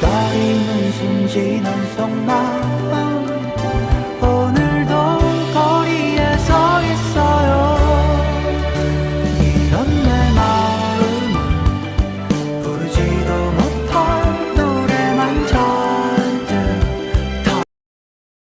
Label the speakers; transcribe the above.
Speaker 1: 나의 눈 숨지는 속나